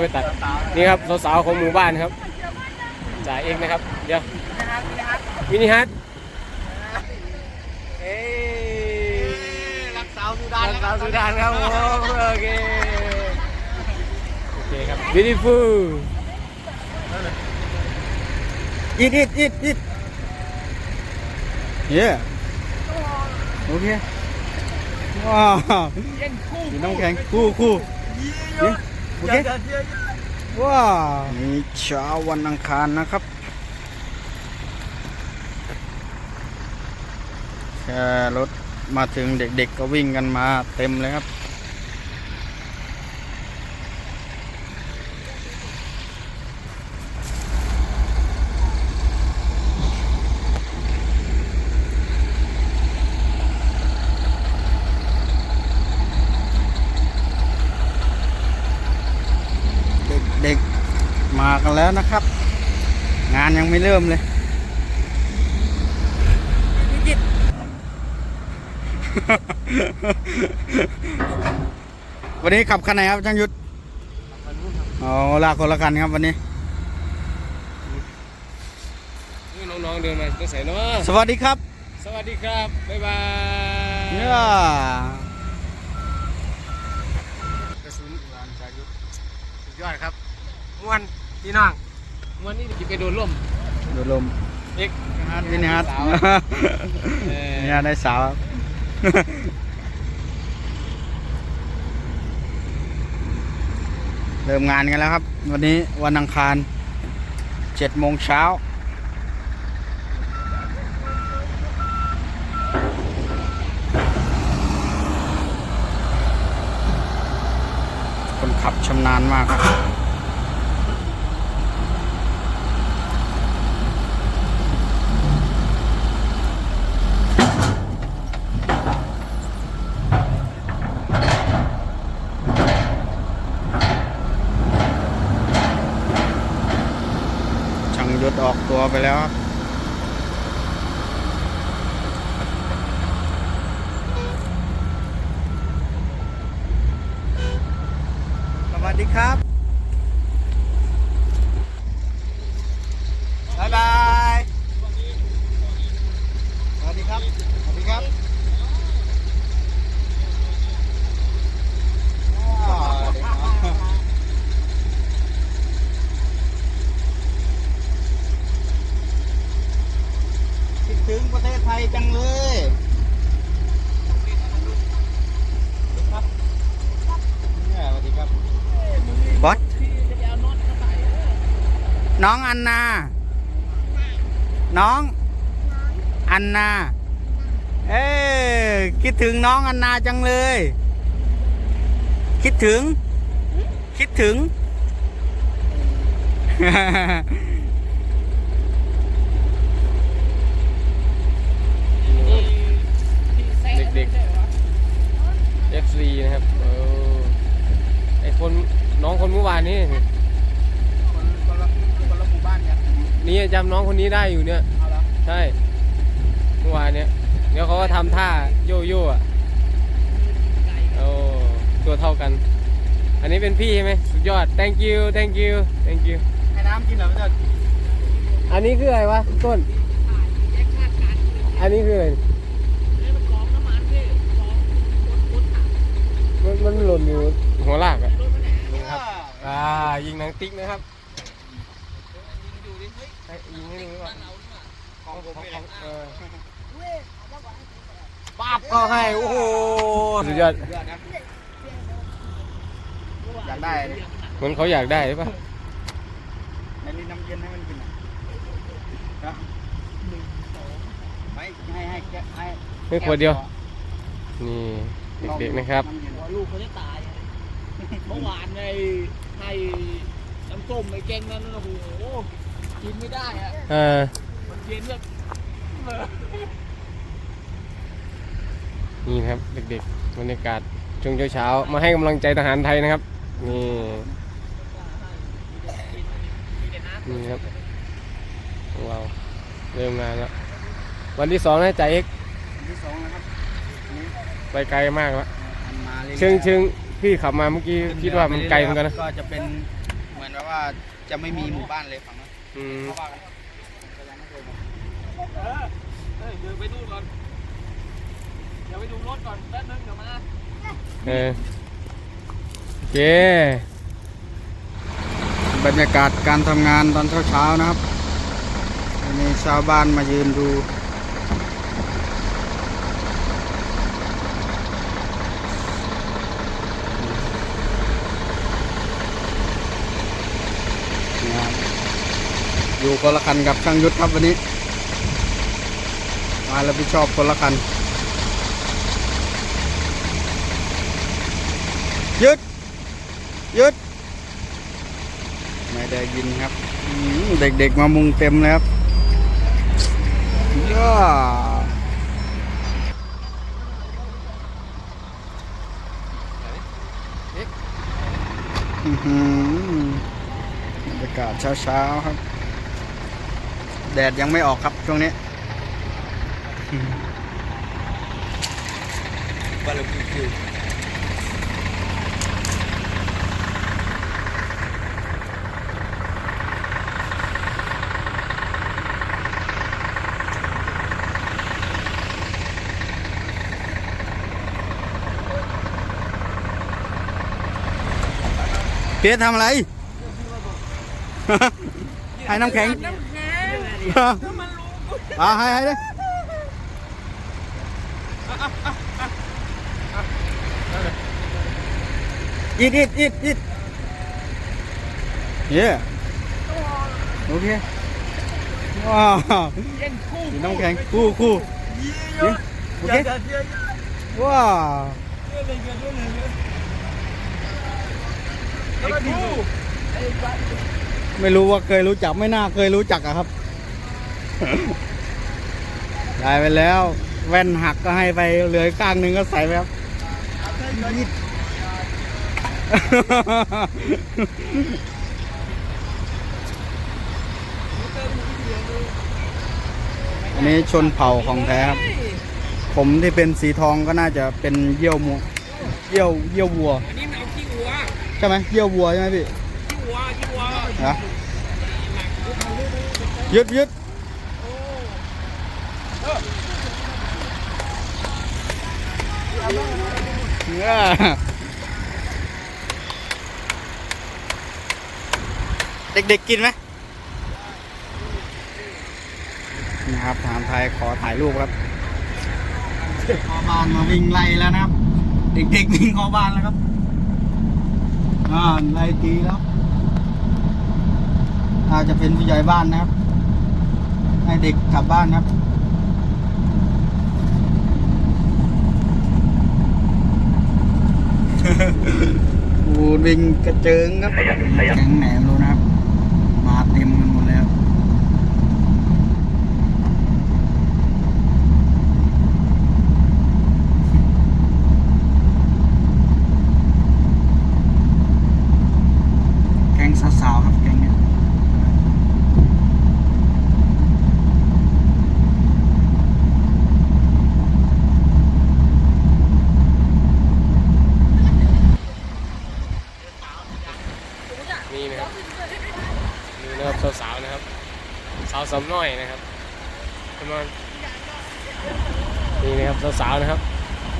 ไปตัดนี่ครับสาวๆของหมู่บ้านครับจ่ายเองนะครับเดี๋ยวมินิฮัทเอ้ยรักสาวสุดาดานนครับสุดานครับผมโอเคโอเคครับ beautiful eat eat eat eat yeah โอเคว้าวมีน้ำแข็งคู่คู่เนี่ย โอเคว้าวนี่เช้าวันอังคารนะครับแค่รถมาถึงเด็กๆก็วิ่งกันมาเต็มเลยครับ เด็กๆมา กันแล้วนะครับ งานยังไม่เริ่มเลยวันนี้ขับคันไหนครับช่างยุทธอ๋อลากคนละคันครับวันนี้นี่น้องๆเดินมาต้องใส่เนาะสวัสดีครับ สวัสดีครับ บ๊ายบายเนี่ยกระสุนสุดยอดครับม้วน พี่น้องม้วนนี่จะไปโดนล่มดูลมเอกนี่นี่ฮัทสาวเออเนี่ยได้สาวครับเริ่มงานกันแล้วครับ วันนี้วันอังคารเจ็ดโมงเช้าคนขับชำนาญมากครับ ช่างยศออกตัวไปแล้วครับ ส วัสดีครับายบาย สวัสดีครับ สวัสดีครับอ้าวสวัสดีครับ คิดถึงประเทศไทยจังเลยครับเนี่ยสวัสดีครับบอสน้องอันนา น้อง อั นนา เอ้ยคิดถึงน้องอันนาจังเลย คิดถึง คิดถึง เด็กๆ F4 นะครับเออไอคนน้องคนเมื่อวานนี้คนคนละคนละหมู่บ้านกันนี่จำน้องคนนี้ได้อยู่เนี่ยเอาละใช่เมื่อวานเนี้ยเดี๋ยวเขาก็ทำท่าโยโย่อะโอ้ตัวเท่ากัน อันนี้เป็นพี่ใช่ไหมสุดยอด thank you thank you thank you ให้น้ำกินเหรอพี่เจ้าอันนี้คืออะไรวะต้น อันนี้คืออะไรมันมันหล่นอยู่หัวลากอะนี่ครับอ่ายิงหนังติ๊กนะครับให้ยิงให้ดูว่าของผมนี่แหละเออ ปั๊บก็ให้ โอ้โหสุดยอดยอดนะอยากได้เลยเหมือนเขาอยากได้หรือเปล่ะในนี้น้ำเย็นให้มันกินนะไม่ให้ให้แกให้ไม่ขวดเดียว นี่เด็กๆนะครับำเย็นลูกเขาจะตายอะเมื่อวานไงให้น้ำส้มไอ้แกงนั้นน่ะโอ้โหกินไม่ได้อะเออมันเย็นแบบ นี่ครับเด็กๆบรรยากาศช่วงเช้าๆมาให้กำลังใจทหารไทยนะครับนี่นี่ครับของเราเริ่มงานแล้ววันที่สองนะจ่าเอกอันที่สองนะครับอันนี้ไปไกลมากแล้วอันมารื่อยๆเชิงเชิงพี่ขับมาเมื่อกี้คิดว่ามันไกลเหมือนกันนะก็จะเป็นเหมือนแบบว่าจะไม่มีหมู่บ้านเลยฝั่งนั้นอืมเขาว่ากันก็ยังไม่เคยมาเออเฮ้ยเดี๋ยวไปดูก่อนเดี๋ยวไปดูรถก่อนแป๊บนึงเดี๋ยวมาเออโอเค บรรยากาศการทำงานตอนเช้าๆนะครับมีชาวบ้านมายืนดูอยู่คนละคันกับช่างยุทธครับวันนี้ มารับผิดชอบคนละคันยึด ยึดไม่ได้ยินครับเด็กๆมามุงเต็มเลยครับย่าอื้อหือบรรยากาศเช้าๆครับ แดดยังไม่ออกครับช่วงนี้บาลกูคิว เพียรทำอะไร ให้น้ำแข็งอ่าให้ให้เลยอิดอิดอิดอิดเย้โอเคว้าวเย็นคู่มีน้ำแข็งคู่คู่เย้โอเคเดี๋ยวเดี๋ยวเดี๋ยวว้าว เดี๋ยวเลยเดี๋ยวเลยเดี๋ยว ไอ้คู่ไอ้บ้าไม่รู้ว่าเคยรู้จักไม่น่าเคยรู้จักอะครับ ได้ไปแล้ว แว่นหักก็ให้ไปเหลืออกข้างหนึ่งก็ใส่ไปครับยิดอันนี้ชนเผ่าของแท้ครับ ผมที่เป็นสีทองก็น่าจะเป็นเยี่ยวมูเยี่ยวเยี่ยววัว ใช่ไหมเยี่ยววัวใช่ไหมพี่ขี้วัวขี้วัวนะยึดยึดเนี่ยเด็กๆกินไหมนะครับถามไทยขอถ่ายรูปครับขอบ้านมาวิ่งไล่แล้วนะครับ เด็กๆวิ่งขอบ้านแล้วครับ อ่าไล่ตีแล้ว อาจจะเป็นผู้ใหญ่บ้านนะครับ ให้เด็กกลับบ้านครับปูดิงกระเจิงครับแข็งแหนมรู้นะครับ มาเต็มกันหมดแล้ว แก๊งสาวๆครับแก๊งเนี้ย นี่นะครับนี่นะครับสาวๆนะครับ สาวสำน้อยนะครับประมาณนี่นะครับสาวๆนะครับ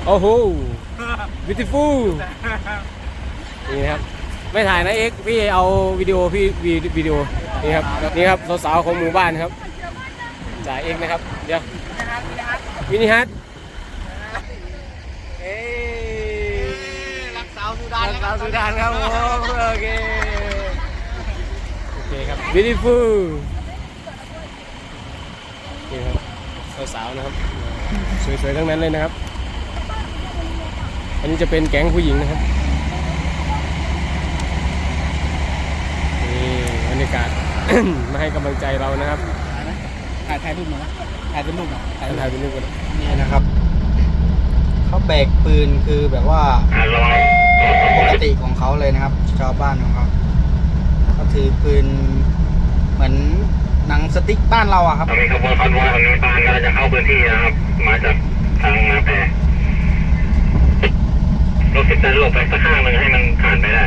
โอ้โห beautiful นี่นะครับ ไม่ถ่ายนะเอ็กซ์พี่เอาวิดีโอพี่วีวิดีโอ นี่ครับ นี่ครับสาวๆของหมู่บ้านครับจ่ายเอ็กซ์นะครับ เดี๋ยววินิฮัทเอ้ยรักสาวสุดานดาวสุดานครับผมโอเค โอเคครับ beautiful นี่ครับสาวๆนะครับ สวยๆทั้งนั้นเลยนะครับ อันนี้จะเป็นแก๊งผู้หญิงนะครับนี่บรรยากาศ มาให้กำลังใจเรานะครับถ่ายถ่ายรูปหน่อยถ่ายเป็นรูปหน่อยถ่ายถ่ายเป็นรูปกันนี่นะครับเขาแบกปืนคือแบบว่าปกติของเขาเลยนะครับ ชาวบ้านของเขาเขาถือปืนเหมือนหนังสติ๊กบ้านเราอะครับตอนนี้ขบวนคอนวอยของน้ำตาลกำลังจะเข้าพื้นที่นะครับ มาจากทางนาแพ รถสิบแปดหลบไปสักข้างหนึ่งให้มันผ่านไปได้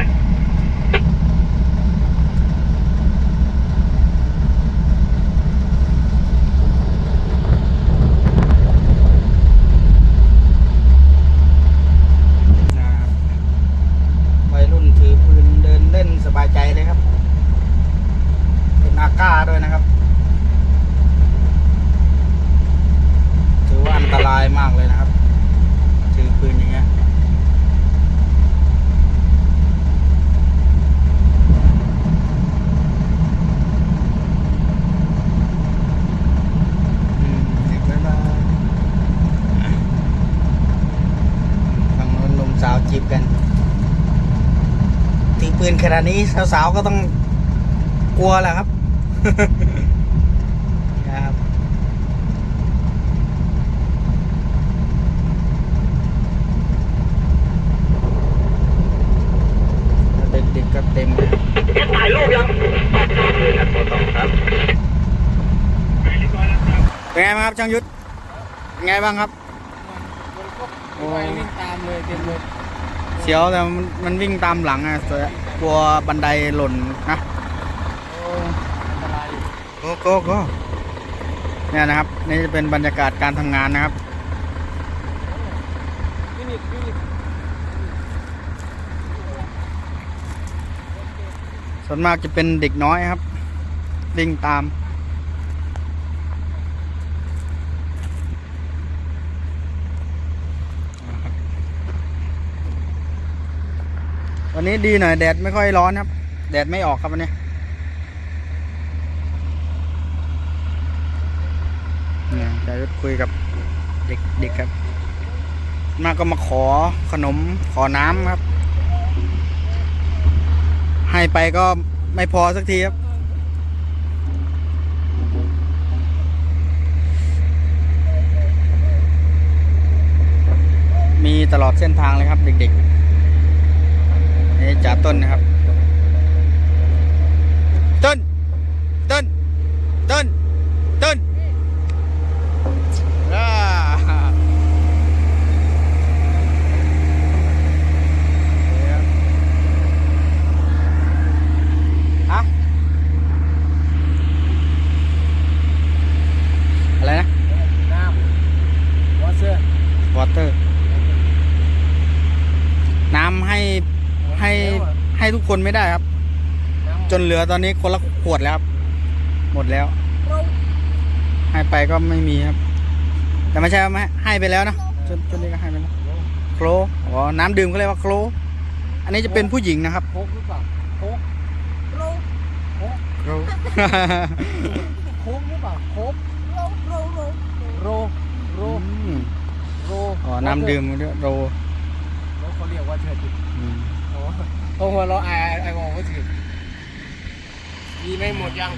ปืนขนาดนี้สาวๆก็ต้องกลัวแหละครับครับเด็กๆก็เต็มเลยครับถ่ายรูปยังครับขอสองครับเป็นไงบ้างครับช่างยุทธเป็นไงบ้างครับมันก็ไปวิ่งตามเลยเต็มเลยเสียวแต่มันมันวิ่งตามหลังอะตัว กลัวบันไดหล่นนะโอ้อันตรายอยู่โก็ก็ก็เนี่ยนะครับ นี่จะเป็นบรรยากาศการทำงานนะครับฟินิชฟินิชส่วนมากจะเป็นเด็กน้อยครับวิ่งตาม วันนี้ดีหน่อยแดดไม่ค่อยร้อนครับ แดดไม่ออกครับวันนี้เนี่ยจะคุยกับเด็กเด็กครับ มาก็มาขอขนมขอน้ำครับ ให้ไปก็ไม่พอสักทีครับมีตลอดเส้นทางเลยครับเด็กๆ นี่จ่าต้นนะครับ ต้น ต้น ต้น ต้นอ่าฮะอะไรนะ น้ำวอเซอร์ วอเตอร์ น้ำให้ให้ให้ทุกคนไม่ได้ครับ จ นเหลือตอนนี้คนละขวดแล้วครับ หมดแล้ว ให้ไปก็ไม่มีครับ แต่ไม่ใช่ว่าไม่ให้ไปแล้วนะจนจนนี้ก็ให้ไปแล้วโคลอ๋อน้ำดื่มก็เรียกว่าโคลอันนี้จะเป็นผู้หญิงนะครับ โคกหรือเปล่าโคกโคลโคกหรือเปล่าโคกโรโรอืมโรอ๋อน้ำดื่มด้วยโรแล้วเขาเรียกว่าเธอจิตอืมโอ้ตรงหัวเราะไอ้ไอ้บอกว่าถือ มีไม่หมดยัง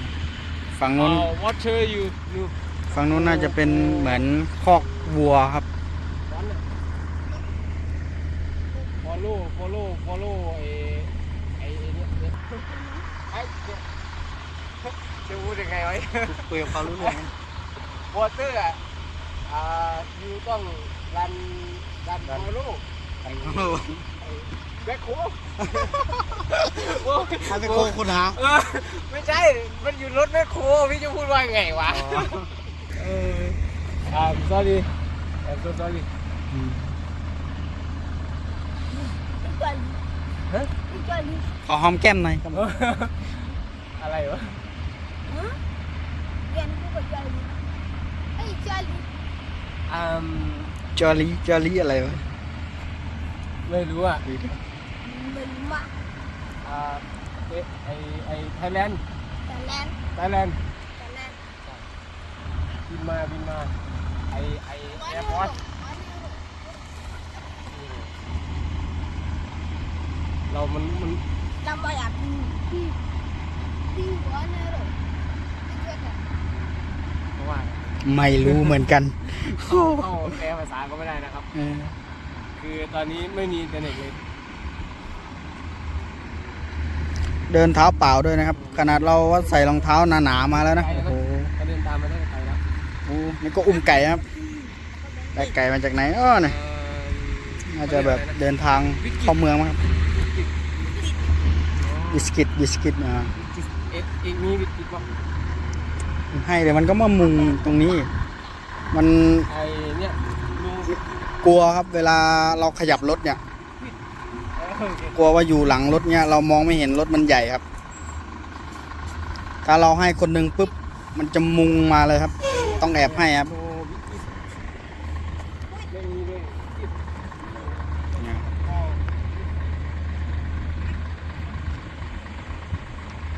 ฝั่งนู้น วอเชอร์อยู่อยู่ฝั่งนู้นน่าจะเป็นเหมือนคอกวัวครับร้อนอะ follow follow follow ไอ้ไอ้ไอ้เนี่ยเนี่ยไอ้เนี่ยจะพูดยังไงไว้คุยกับเขารู้เรื่องวอเตอร์อะอ่ายูต้องรันรัน follow แบ็คโคให้ไปโคคุณหาเออไม่ใช่ มันอยู่รถแมคโครพี่จะพูดว่าไงวะเอออ่า sorry I'm so sorry ฮะขอหอมแก้มหน่อยครับอะไรวะ อืมจอรี่จอรี่อะไรวะ ไม่รู้อะ อ่าเอ๊ะไอไอไทยแลนด์ไทยแลนด์บินมาบินมาไอไอแอร์พอร์ตเรามันมันเพราะว่าไม่รู้เหมือนกันเข้าแปลภาษาก็ไม่ได้นะครับ เออ คือตอนนี้ไม่มีอินเทอร์เน็ตเลย เดินเท้าเปล่าด้วยนะครับ ขนาดเราว่าใส่รองเท้าหนาๆมาแล้วนะโอ้โหก็เดินตามมาได้ไกลแล้วโอ้นี่ก็อุ้มไก่ครับได้ไก่มาจากไหนอ้อเนี่ยน่าจะแบบเดินทางเข้าเมืองมั้งครับบิสกิตบิสกิตอ่าเอ็ดอีกมีวิสกิตป่ะให้เดี๋ยวมันก็มามุงตรงนี้ มันไอเนี่ยกลัวครับเวลาเราขยับรถเนี่ย กลัวว่าอยู่หลังรถเนี่ยเรามองไม่เห็นรถมันใหญ่ครับ ถ้าเราให้คนหนึ่งปุ๊บ มันจะมุงมาเลยครับ ต้องแอบให้ครับโนวิกิตไม่มีเลยวิกิต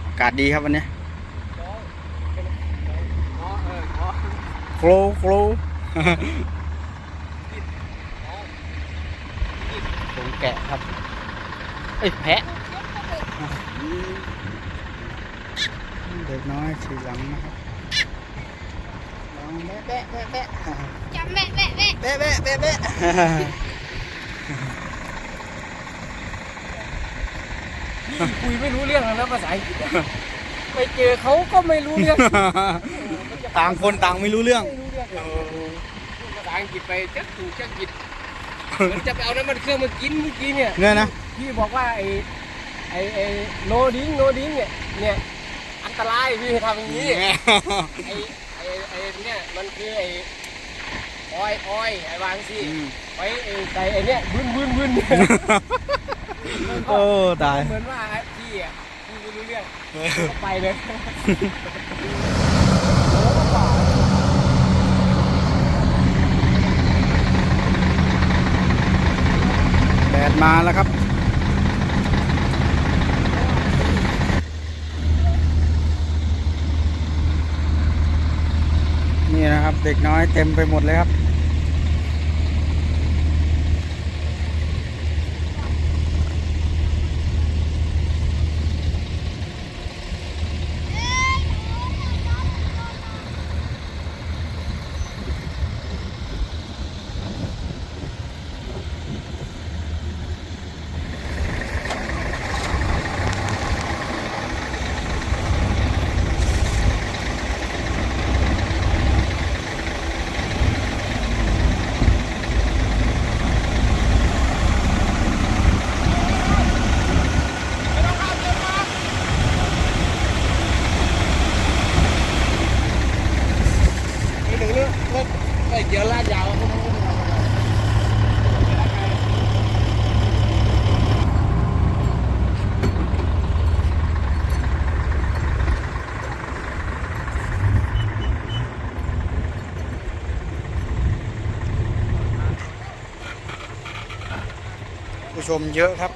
อากาศดีครับวันนี้อ๋อเอออ๋อโคลโคลผมแกะครับ เอ้ยแพะเด็กน้อยขี่หลังนะครับลองแบะแบะแบะแบะจำแม่แม่แม่แบะแบะแบะแบะพี่คุยไม่รู้เรื่องแล้วนะภาษาอังกฤษอะไปเจอเขาก็ไม่รู้เรื่องต่างคนต่างไม่รู้เรื่องไม่รู้เรื่องพูดภาษาอังกฤษไปจักถูกจักผิดเหมือนจะไปเอาน้ำมันเครื่องมากินเมื่อกี้เนี่ยเนี่ยนะ พี่บอกว่าไอ้ไอ้ไอ้โนดิ้งโนดิ้งเนี่ยเนี่ยอันตรายพี่ทำอย่างนี้ไอ้ไอ้ไอ้เนี่ยมันคือไอ้ออยออยไอ้วางสิอืมไว้ไอ้ใส่ไอ้เนี่ยบึ้นบึ้นบึ้นโอ้ตายเหมือนว่าพี่อะพี่ไม่รู้เรื่องก็ไปเลยแดดมาแล้วครับ นะครับ เด็กน้อยเต็มไปหมดเลยครับ ไม่ถึงเรื่องรถไอ้เดี๋ยวลาดยาวพวกนั้นก็ไม่ทำอะไร ผู้ ชมเยอะครับ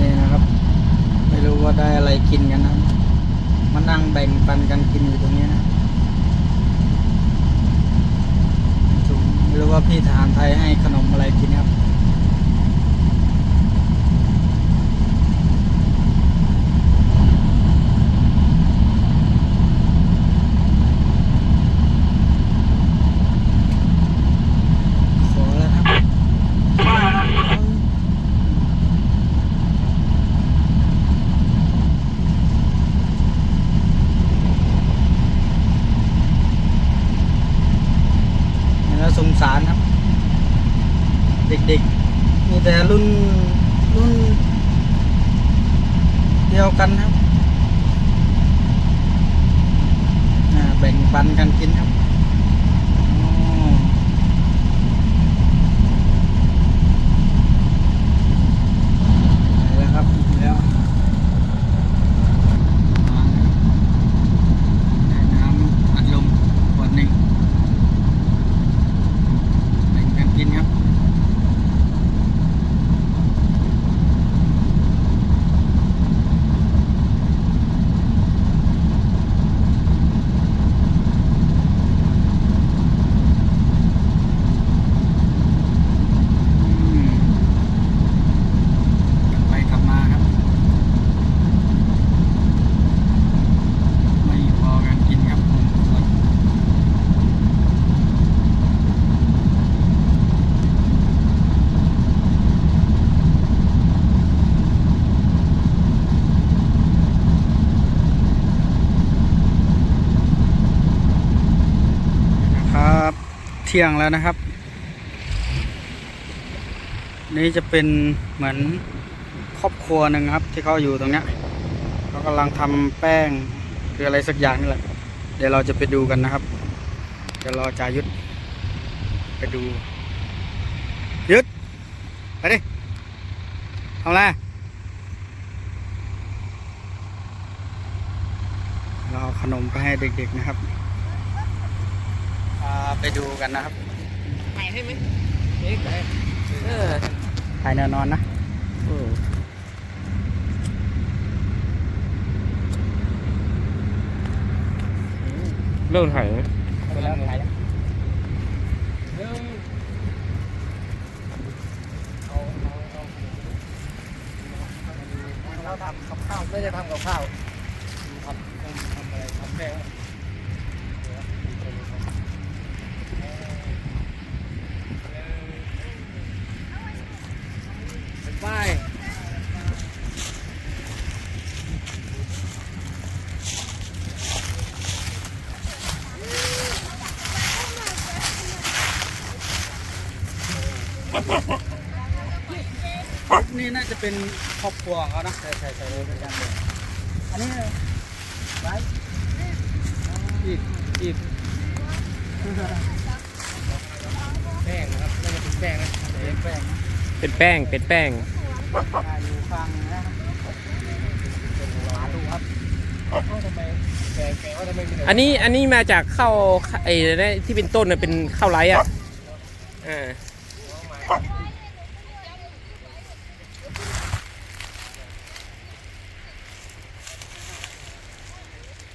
นี่นะครับ ไม่รู้ว่าได้อะไรกินกันนะมานั่งแบ่งปันกันกินอยู่ตรงนี้นะถุงไม่รู้ว่าพี่ทหารไทยให้ขนมอะไรกินครับ ขอแล้วครับ เห็นแล้วสงสารครับ เด็กๆ มีแต่รุ่นรุ่นเดียวกันครับอ่าแบ่งปันกันกินครับอ๋อไปแล้วครับถึงแล้วอ่าได้น้ำอัดลมขวดหนึ่ง แบ่งกันกินครับ ที่ยงแล้วนะครับ นี่จะเป็นเหมือนครอบครัวหนึ่งครับ ที่เขาอยู่ตรงเนี้ยเขากำลังทำแป้งหรืออะไรสักอย่างนี่แหละ เดี๋ยวเราจะไปดูกันนะครับเดี๋ยวรอจายุทธไปดู ยุทธไปดิทำอะไรเราเอาขนมไปให้เด็กๆนะครับ ไปดูกันนะครับถ่ายให้ไหมเอ๊ะถ่ายเออถ่ายแนวนอนนะอืมเริ่มถ่ายไหมไปแล้วถ่ายแล้วหนึ่งเราทำกับข้าวไม่ได้ทำกับข้าวทำทำอะไรทำแป้ง ไป นี่น่าจะเป็นครอบครัวของเขานะใช่ใช่ใช่เป็นกันเลยอันนี้ไว้อีกอีกแป้งนะครับน่าจะเป็นแป้งนะเป็นแป้งนะเป็นแป้งเป็นแป้งอ่าอยู่ฟังนะหาดูครับทำไมแป้งแป้งว่าทำไมมีแต่อันนี้อันนี้มาจากข้าวไอ้นั่นที่เป็นต้นน่ะเป็นข้าวไรอะอ่า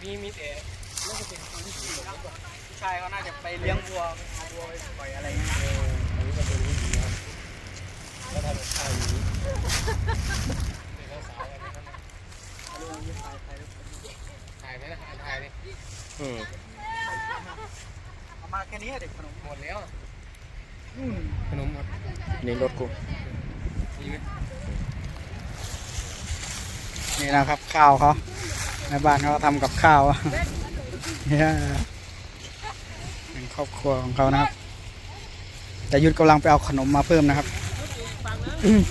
มีมีแต่ ผู้ชายเขาน่าจะไปเลี้ยงวัวเอาวัวไปปล่อยอะไรเงี้ย อันนี้ก็เป็นวิธีครับแล้วทำกับข้าวอย่างนี้เป็นน้องสาวอะไรนะครับ ถ่ายไหมนะถ่ายดิอืมเอามาแค่นี้เด็กขนมหมดแล้วขนมหมดนี่รถกูนี่นะครับข้าวเขาในบ้านเขาทำกับข้าวเนี่ยเป็นครอบครัวของเขานะครับแต่ยุทธกำลังไปเอาขนมมาเพิ่มนะครับอืม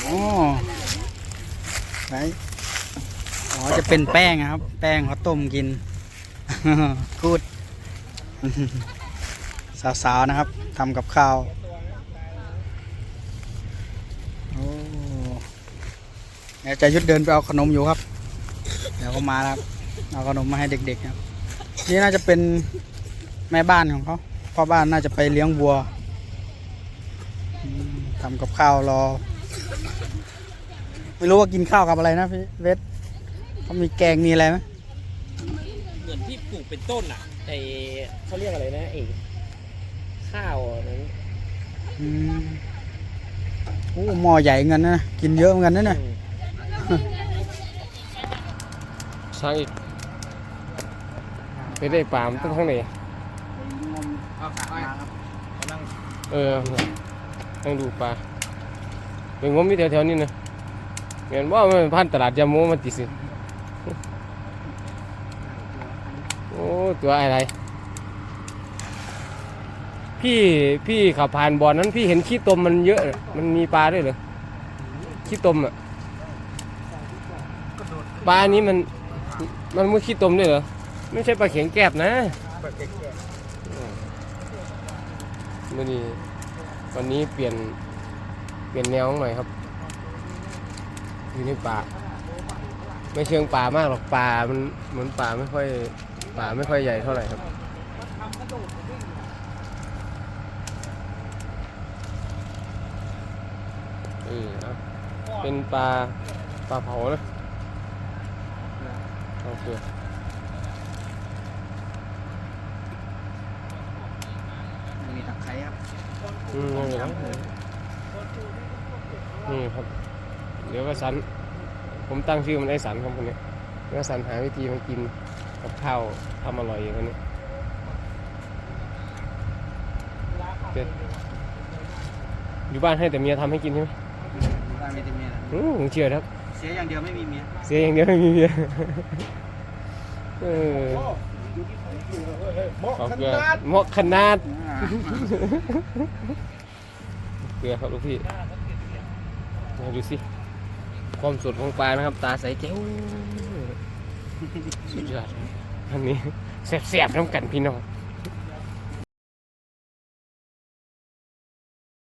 โอ้ ไหนอ๋อจะเป็นแป้งนะครับ แป้งเขาต้มกินกูด สาวๆนะครับทำกับข้าวโอ้เดี๋ยวจะยุดเดินไปเอาขนมอยู่ครับ เดี๋ยวก็มาแล้วครับ เอาขนมมาให้เด็กๆครับ นี่น่าจะเป็นแม่บ้านของเขาพ่อบ้านน่าจะไปเลี้ยงวัวอืมทำกับข้าวรอ ไม่รู้ว่ากินข้าวกับอะไรนะพี่เวทเขามีแกงมีอะไรไหมเหมือนที่ปลูกเป็นต้นอะไอเขาเรียกอะไรนะไอข้าวนั้นอืมโอ้หม้อใหญ่เงินนะกินเยอะเหมือนกันนะเนี่ยช่างอีกไปได้ปลามนต้นข้างไหนเอาสามาครับเออนั่งดูปลาเป็นงมมีแถวๆนี้นะ เห็นว่ามันพันตลาดยาโมมันติสิโอ้ตัวอะไร พี่พี่ขับผ่านบ่อนนั้นพี่เห็นขี้ตมมันเยอะ มันมีปลาด้วยเหรอขี้ตมอะปลานี้มันมันมุดขี้ตมด้วยเหรอไม่ใช่ปลาเข็งแกบนะวันนี้วันนี้เปลี่ยนเปลี่ยนแนวหน่อยครับ อยู่ในป่า ไม่เชิงป่ามากหรอกป่ามันเหมือนป่าไม่ค่อยป่าไม่ค่อยใหญ่เท่าไหร่ครับเออเอาเป็นปลาปลาเผานะโอเคมีตะไคร้ครับอืมนี่ครับนี่ครับเดี๋ยวก็สัน ผมตั้งชื่อมันไอ้สันครับคนนี้เดี๋ยวก็สันหาวิธีมากินกับข้าวทำอร่อยอย่างนี้โอเคอยู่บ้านให้แต่เมียทำให้กินใช่ไหมบ้านมีแต่เมียนะอืมผมเชื่อครับ เสียอย่างเดียวไม่มีเมีย เสียอย่างเดียวไม่มีเมียเออเหมาะเอาขเกลือนาดเหมาะขนาดเกลือครับลูกพี่มาดูสิ ความสดของปลานะครับ ตาใสเจ้าสุดยอดอันนี้แซ่บๆน้ำกันพี่น้อง